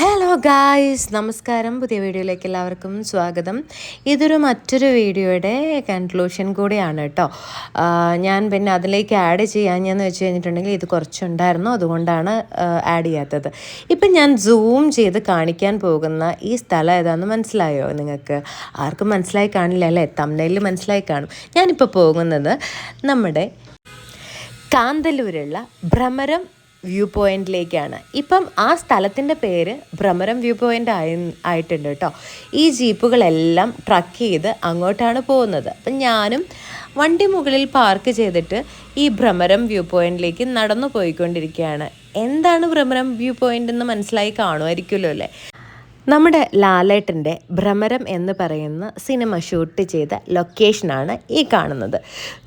Hello guys നമസ്കാരം. പുതിയ വീഡിയോയിലേക്ക് എല്ലാവർക്കും സ്വാഗതം. ഇതൊരു മറ്റൊരു വീഡിയോയുടെ കൺക്ലൂഷൻ കൂടിയാണ് കേട്ടോ. ഞാൻ പിന്നെ അതിലേക്ക് ആഡ് ചെയ്യാഞ്ഞെന്ന് വെച്ച് കഴിഞ്ഞിട്ടുണ്ടെങ്കിൽ ഇത് കുറച്ചുണ്ടായിരുന്നു. അതുകൊണ്ടാണ് ആഡ് ചെയ്യാത്തത്. ഇപ്പം ഞാൻ സൂം ചെയ്ത് കാണിക്കാൻ പോകുന്ന ഈ സ്ഥലം ഏതാണെന്ന് മനസ്സിലായോ നിങ്ങൾക്ക്? ആർക്കും മനസ്സിലായി കാണില്ല അല്ലേ? തമിഴിൽ മനസ്സിലായി കാണും. ഞാനിപ്പോൾ പോകുന്നത് നമ്മുടെ കാന്തല്ലൂരുള്ള ഭ്രമരം വ്യൂ പോയിന്റിലേക്കാണ് ഇപ്പം ആ സ്ഥലത്തിന്റെ പേര് ഭ്രമരം വ്യൂ പോയിന്റ് ആയി ആയിട്ടുണ്ട് കേട്ടോ. ഈ ജീപ്പുകളെല്ലാം ട്രക്ക് ചെയ്ത് അങ്ങോട്ടാണ് പോകുന്നത്. അപ്പം ഞാനും വണ്ടി മുകളിൽ പാർക്ക് ചെയ്തിട്ട് ഈ ഭ്രമരം വ്യൂ പോയിന്റിലേക്ക് നടന്നു പോയിക്കൊണ്ടിരിക്കുകയാണ് എന്താണ് ഭ്രമരം വ്യൂ പോയിന്റ് എന്ന് മനസ്സിലായി കാണുമായിരിക്കുമല്ലോ അല്ലേ? നമ്മുടെ ലാലേട്ടന്റെ ഭ്രമരം എന്ന് പറയുന്ന സിനിമ ഷൂട്ട് ചെയ്ത ലൊക്കേഷനാണ് ഈ കാണുന്നത്.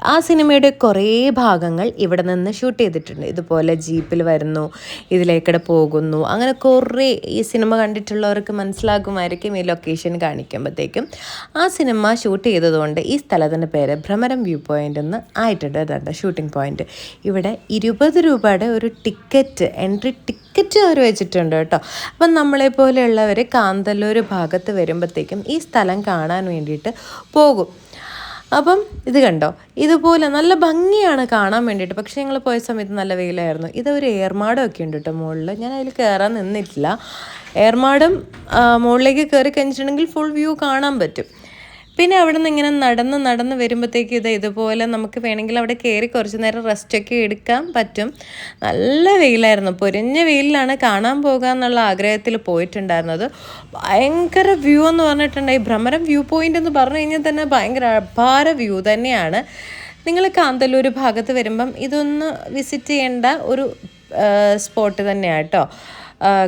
ആ സിനിമയുടെ കുറേ ഭാഗങ്ങൾ ഇവിടെ നിന്ന് ഷൂട്ട് ചെയ്തിട്ടുണ്ട്. ഇതുപോലെ ജീപ്പിൽ വരുന്നു ഇതിലേക്കൂടെ പോകുന്നു. അങ്ങനെ കുറേ ഈ സിനിമ കണ്ടിട്ടുള്ളവർക്ക് മനസ്സിലാകുമായിരിക്കും ഈ ലൊക്കേഷൻ കാണിക്കുമ്പോഴത്തേക്കും. ആ സിനിമ ഷൂട്ട് ചെയ്തതുകൊണ്ട് ഈ സ്ഥലത്തിന്റെ പേര് ഭ്രമരം വ്യൂ പോയിന്റ് എന്ന് ആയിട്ടുണ്ട്. Shooting point. ഇവിടെ ഇരുപത് രൂപയുടെ ഒരു ടിക്കറ്റ് എൻട്രി ടിക്കറ്റ് അവർ വെച്ചിട്ടുണ്ട് കേട്ടോ. അപ്പം നമ്മളെ പോലെയുള്ളവർ കാന്തല്ലൂർ ഭാഗത്ത് വരുമ്പോഴത്തേക്കും ഈ സ്ഥലം കാണാൻ വേണ്ടിയിട്ട് പോകും. അപ്പം ഇത് കണ്ടോ? ഇതുപോലെ നല്ല ഭംഗിയാണ് കാണാൻ വേണ്ടിയിട്ട്. പക്ഷേ ഞങ്ങൾ പോയ സമയത്ത് നല്ല വെയിലായിരുന്നു. ഇതൊരു ഒരു ഏർമാടം ഒക്കെ ഉണ്ട് കേട്ടോ മുകളിൽ ഞാൻ അതിൽ കയറാൻ നിന്നിട്ടില്ല. ഏർമാടം മുകളിലേക്ക് കയറി കഴിഞ്ഞിട്ടുണ്ടെങ്കിൽ ഫുൾ വ്യൂ കാണാൻ പറ്റും. പിന്നെ അവിടെ നിന്ന് ഇങ്ങനെ നടന്ന് നടന്ന് വരുമ്പോഴത്തേക്ക് ഇത് ഇതുപോലെ നമുക്ക് വേണമെങ്കിൽ അവിടെ കയറി കുറച്ച് നേരം റെസ്റ്റൊക്കെ എടുക്കാൻ പറ്റും. നല്ല വെയിലായിരുന്നു. പൊരിഞ്ഞ വെയിലിലാണ് കാണാൻ പോകുക എന്നുള്ള ആഗ്രഹത്തിൽ പോയിട്ടുണ്ടായിരുന്നത്. ഭയങ്കര വ്യൂ എന്ന് പറഞ്ഞിട്ടുണ്ടെങ്കിൽ ഭ്രമരം വ്യൂ പോയിന്റ് എന്ന് പറഞ്ഞു കഴിഞ്ഞാൽ തന്നെ ഭയങ്കര അപാര വ്യൂ തന്നെയാണ്. നിങ്ങൾ കാന്തല്ലൂർ ഭാഗത്ത് വരുമ്പം ഇതൊന്ന് വിസിറ്റ് ചെയ്യേണ്ട ഒരു സ്പോട്ട് തന്നെയാണ് കേട്ടോ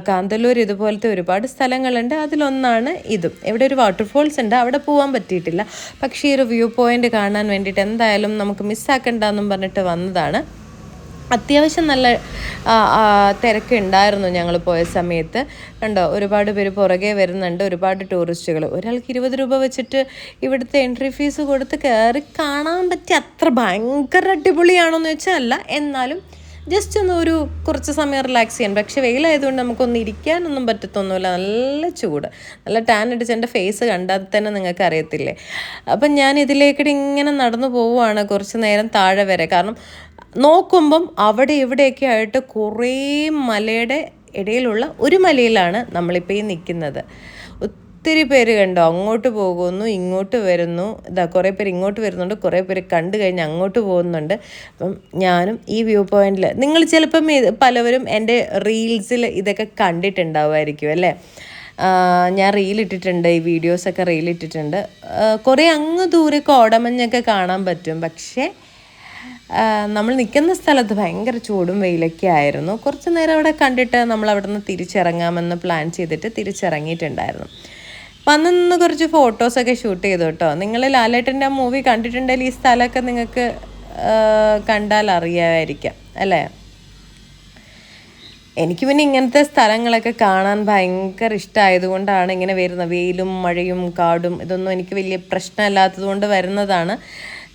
കാന്തല്ലൂർ ഇതുപോലത്തെ ഒരുപാട് സ്ഥലങ്ങളുണ്ട്. അതിലൊന്നാണ് ഇതും. ഇവിടെ ഒരു വാട്ടർഫോൾസ് ഉണ്ട്. അവിടെ പോകാൻ പറ്റിയിട്ടില്ല. പക്ഷേ ഈ ഒരു വ്യൂ പോയിന്റ് കാണാൻ വേണ്ടിയിട്ട് എന്തായാലും നമുക്ക് മിസ്സാക്കണ്ടെന്നും പറഞ്ഞിട്ട് വന്നതാണ്. അത്യാവശ്യം നല്ല തിരക്ക് ഉണ്ടായിരുന്നു ഞങ്ങൾ പോയ സമയത്ത്. കണ്ടോ ഒരുപാട് പേര് പുറകെ വരുന്നുണ്ട്. ഒരുപാട് ടൂറിസ്റ്റുകൾ ഒരാൾക്ക് ഇരുപത് രൂപ വെച്ചിട്ട് ഇവിടുത്തെ എൻട്രി ഫീസ് കൊടുത്ത് കയറി കാണാൻ പറ്റിയ അത്ര ഭയങ്കര അടിപൊളിയാണോ എന്ന് വെച്ചാൽ അല്ല. എന്നാലും ജസ്റ്റ് ഒന്ന് ഒരു കുറച്ച് സമയം റിലാക്സ് ചെയ്യാൻ. പക്ഷേ വെയിലായതുകൊണ്ട് നമുക്കൊന്നും ഇരിക്കാനൊന്നും പറ്റത്തൊന്നുമില്ല. നല്ല ചൂട്. നല്ല ടാൻ അടിച്ച് എന്റെ ഫേസ് കണ്ടാൽ തന്നെ നിങ്ങൾക്ക് അറിയത്തില്ലേ. അപ്പം ഞാൻ ഇതിലേക്കിടെ ഇങ്ങനെ നടന്നു പോവുകയാണ് കുറച്ച് നേരം താഴെ വരെ. കാരണം നോക്കുമ്പം അവിടെ ഇവിടെയൊക്കെ ആയിട്ട് കുറേ മലയുടെ ഇടയിലുള്ള ഒരു മലയിലാണ് നമ്മളിപ്പോൾ ഈ നിൽക്കുന്നത്. ഒത്തിരി പേര് കണ്ടോ? അങ്ങോട്ട് പോകുന്നു ഇങ്ങോട്ട് വരുന്നു. ഇതാ കുറേ പേര് ഇങ്ങോട്ട് വരുന്നുണ്ട് കുറേ പേര് കണ്ടു കഴിഞ്ഞ് അങ്ങോട്ട് പോകുന്നുണ്ട്. അപ്പം ഞാനും ഈ വ്യൂ പോയിന്റിൽ നിങ്ങൾ ചിലപ്പം പലവരും എന്റെ റീൽസിൽ ഇതൊക്കെ കണ്ടിട്ടുണ്ടാവുമായിരിക്കും അല്ലേ? ഞാൻ റീലിട്ടിട്ടുണ്ട് ഈ വീഡിയോസൊക്കെ റീലിട്ടിട്ടുണ്ട് കുറേ അങ്ങ് ദൂരെ കോടമഞ്ഞൊക്കെ കാണാൻ പറ്റും. പക്ഷേ നമ്മൾ നിൽക്കുന്ന സ്ഥലത്ത് ഭയങ്കര ചൂടും വെയിലൊക്കെ ആയിരുന്നു. കുറച്ച് നേരം അവിടെ കണ്ടിട്ട് നമ്മൾ അവിടെ നിന്ന് തിരിച്ചിറങ്ങാമെന്ന് പ്ലാൻ ചെയ്തിട്ട് തിരിച്ചിറങ്ങിയിട്ടുണ്ടായിരുന്നു. വന്ന് നിന്ന് കുറച്ച് ഫോട്ടോസൊക്കെ ഷൂട്ട് ചെയ്തു കേട്ടോ. നിങ്ങൾ ലാലേട്ടന്റെ ആ മൂവി കണ്ടിട്ടുണ്ടെങ്കിൽ ഈ സ്ഥലമൊക്കെ നിങ്ങൾക്ക് കണ്ടാൽ അറിയാമായിരിക്കാം അല്ലേ? എനിക്ക് പിന്നെ ഇങ്ങനത്തെ സ്ഥലങ്ങളൊക്കെ കാണാൻ ഭയങ്കര ഇഷ്ടമായതുകൊണ്ടാണ് ഇങ്ങനെ വരുന്നത്. വെയിലും മഴയും കാടും ഇതൊന്നും എനിക്ക് വലിയ പ്രശ്നമല്ലാത്തത് കൊണ്ട് വരുന്നതാണ്.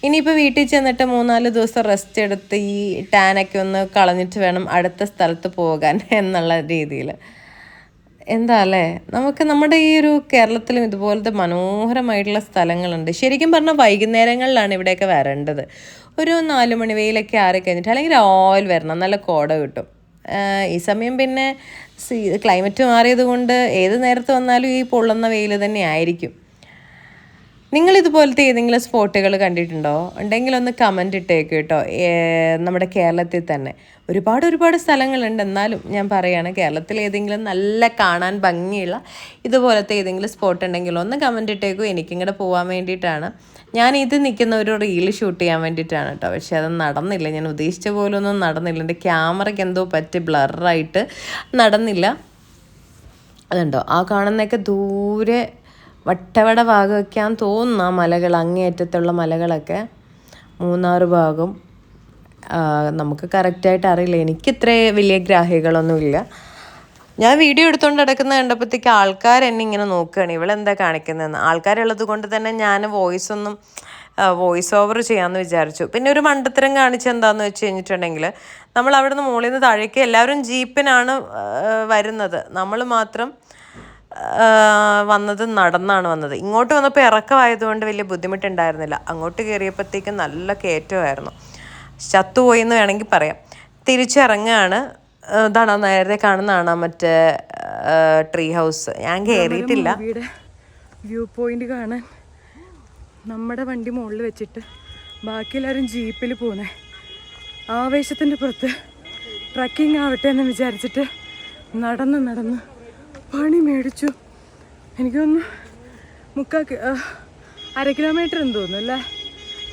ഇനിയിപ്പോൾ വീട്ടിൽ ചെന്നിട്ട് മൂന്നാൽ ദിവസം റെസ്റ്റ് എടുത്ത് ഈ ടാനൊക്കെ ഒന്ന് കളഞ്ഞിട്ട് വേണം അടുത്ത സ്ഥലത്ത് പോകാൻ എന്നുള്ള രീതിയിൽ എന്താ അല്ലേ നമുക്ക് നമ്മുടെ ഈ ഒരു കേരളത്തിലും ഇതുപോലത്തെ മനോഹരമായിട്ടുള്ള സ്ഥലങ്ങളുണ്ട്. ശരിക്കും പറഞ്ഞാൽ വൈകുന്നേരങ്ങളിലാണ് ഇവിടെയൊക്കെ വരേണ്ടത്. ഒരു നാല് മണി വെയിലൊക്കെ ആറി കഴിഞ്ഞിട്ട് അല്ലെങ്കിൽ ഓയിൽ വരണം. നല്ല കോട കിട്ടും. ഈ സമയം പിന്നെ ക്ലൈമറ്റ് മാറിയത് കൊണ്ട് ഏത് നേരത്ത് വന്നാലും ഈ പൊള്ളുന്ന വെയിൽ തന്നെ ആയിരിക്കും. നിങ്ങൾ ഇതുപോലത്തെ ഏതെങ്കിലും സ്പോട്ടുകൾ കണ്ടിട്ടുണ്ടോ? ഉണ്ടെങ്കിൽ ഒന്ന് കമന്റ് ഇട്ടേക്ക് കേട്ടോ. നമ്മുടെ കേരളത്തിൽ തന്നെ. ഒരുപാട് ഒരുപാട് സ്ഥലങ്ങളുണ്ട്. എന്നാലും ഞാൻ പറയുകയാണ് കേരളത്തിൽ ഏതെങ്കിലും നല്ല കാണാൻ ഭംഗിയുള്ള ഇതുപോലത്തെ ഏതെങ്കിലും സ്പോട്ട് ഉണ്ടെങ്കിൽ ഒന്ന് കമന്റ് ഇട്ടേക്കും. എനിക്കിങ്ങോട്ട് പോകാൻ വേണ്ടിയിട്ടാണ്. ഞാൻ ഇത് നിൽക്കുന്ന ഒരു റീൽ ഷൂട്ട് ചെയ്യാൻ വേണ്ടിയിട്ടാണ് കേട്ടോ. പക്ഷേ അത് നടന്നില്ല. ഞാൻ ഉദ്ദേശിച്ച പോലൊന്നും നടന്നില്ല. എന്റെ ക്യാമറയ്ക്ക് എന്തോ പറ്റി ബ്ലറായിട്ട് നടന്നില്ല. അതുണ്ടോ? ആ കാണുന്നതൊക്കെ ദൂരെ വട്ടവട ഭാഗം തോന്നുന്നു ആ മലകൾ അങ്ങേയറ്റത്തുള്ള മലകളൊക്കെ. മൂന്നാർ ഭാഗം. നമുക്ക് കറക്റ്റായിട്ട് അറിയില്ല. എനിക്ക് ഇത്ര വലിയ ഗ്രാഹികളൊന്നുമില്ല. ഞാൻ വീഡിയോ എടുത്തുകൊണ്ട് നടക്കുന്ന കണ്ടപ്പോഴത്തേക്ക് ആൾക്കാർ എന്നെ ഇങ്ങനെ നോക്കുകയാണ് ഇവളെന്താ കാണിക്കുന്നതെന്ന് ആൾക്കാരുള്ളത് കൊണ്ട് തന്നെ ഞാൻ വോയിസ് ഒന്നും വോയിസ് ഓവർ ചെയ്യാമെന്ന് വിചാരിച്ചു. പിന്നെ ഒരു മണ്ടത്തരം കാണിച്ച് എന്താന്ന് വെച്ച് കഴിഞ്ഞിട്ടുണ്ടെങ്കിൽ നമ്മൾ അവിടെ നിന്ന് മുകളിൽ നിന്ന് താഴേക്ക് എല്ലാവരും ജീപ്പിനാണ് വരുന്നത്. നമ്മൾ മാത്രം വന്നത് നടന്നാണ് വന്നത്. ഇങ്ങോട്ട് വന്നപ്പോൾ ഇറക്കമായതുകൊണ്ട് വലിയ ബുദ്ധിമുട്ടുണ്ടായിരുന്നില്ല. അങ്ങോട്ട് കയറിയപ്പോഴത്തേക്കും നല്ല കയറ്റമായിരുന്നു. ചത്തുപോയി എന്ന് വേണമെങ്കിൽ പറയാം. തിരിച്ചിറങ്ങുകയാണ് ഇതാണ് നേരത്തെ കാണുന്നതാണ് മറ്റേ ട്രീ ഹൗസ്. ഞാൻ കയറിയിട്ടില്ല വ്യൂ പോയിന്റ് കാണാൻ നമ്മുടെ വണ്ടി മുകളിൽ വെച്ചിട്ട് ബാക്കി എല്ലാവരും ജീപ്പിൽ പോകുന്നേ ആവേശത്തിന്റെ പുറത്ത് ട്രക്കിംഗ് ആവട്ടെ എന്ന് വിചാരിച്ചിട്ട് നടന്ന് നടന്ന് പണി മേടിച്ചു. എനിക്കൊന്ന് മുക്കാ അര കിലോമീറ്റർ എന്ന് തോന്നുന്നു അല്ലേ?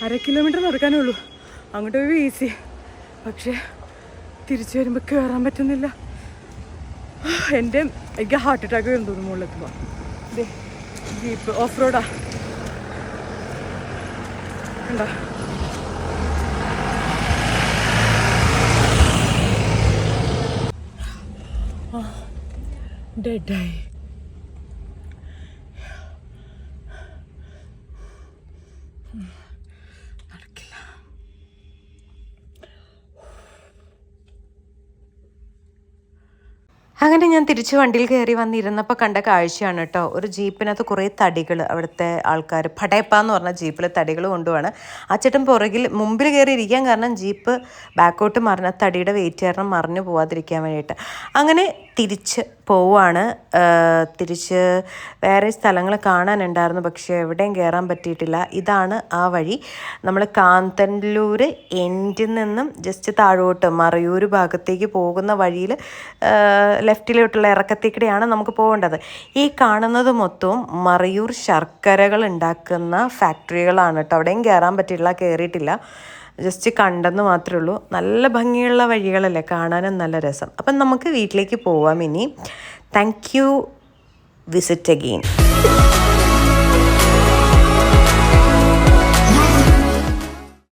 അര കിലോമീറ്റർ നടക്കാനേ ഉള്ളൂ. അങ്ങോട്ട് പോയി ഈസി പക്ഷേ തിരിച്ചു വരുമ്പോൾ കയറാൻ പറ്റുന്നില്ല. എന്റെ എനിക്ക് ഹാർട്ട് അറ്റാക്ക് വരും തോന്നുന്നു മുകളിലെത്തുമ്പോൾ ജീപ്പ് ഓഫ് റോഡാ കണ്ടോ? ഡെഡായി നടക്കില്ല. അങ്ങനെ ഞാൻ തിരിച്ച് വണ്ടിയിൽ കയറി വന്നിരുന്നപ്പോൾ കണ്ട കാഴ്ചയാണ് കേട്ടോ. ഒരു ജീപ്പിനകത്ത് കുറേ തടികൾ അവിടുത്തെ ആൾക്കാർ പടയപ്പ എന്ന് പറഞ്ഞ ജീപ്പിൽ തടികൾ കൊണ്ടുപോവാണ്. ആ ചേട്ടൻ പുറകിൽ മുമ്പിൽ കയറി ഇരിക്കാൻ കാരണം ജീപ്പ് ബാക്കോട്ട് മറിഞ്ഞ തടിയുടെ വെയിറ്റ് കാരണം മറിഞ്ഞു പോവാതിരിക്കാൻ വേണ്ടിയിട്ട്. അങ്ങനെ തിരിച്ച് പോവാണ്. തിരിച്ച് വേറെ സ്ഥലങ്ങൾ കാണാനുണ്ടായിരുന്നു പക്ഷേ എവിടെയും കയറാൻ പറ്റിയിട്ടില്ല. ഇതാണ് ആ വഴി. നമ്മൾ കാന്തല്ലൂർ എൻഡിൽ നിന്നും ജസ്റ്റ് താഴോട്ട് മറയൂർ ഭാഗത്തേക്ക് പോകുന്ന വഴിയിൽ ലെഫ്റ്റിലോട്ടുള്ള ഇറക്കത്തേക്കിടെയാണ് നമുക്ക് പോകേണ്ടത്. ഈ കാണുന്നത് മൊത്തവും മറയൂർ ശർക്കരകൾ ഉണ്ടാക്കുന്ന ഫാക്ടറികളാണ് കേട്ടോ. അവിടെയും കയറാൻ പറ്റിയില്ല കയറിയിട്ടില്ല ജസ്റ്റ് കണ്ടെന്ന് മാത്രമേ ഉള്ളൂ. നല്ല ഭംഗിയുള്ള വഴികളല്ലേ? കാണാനും നല്ല രസം. അപ്പം നമുക്ക് വീട്ടിലേക്ക് പോവാം ഇനി. Thank you visit again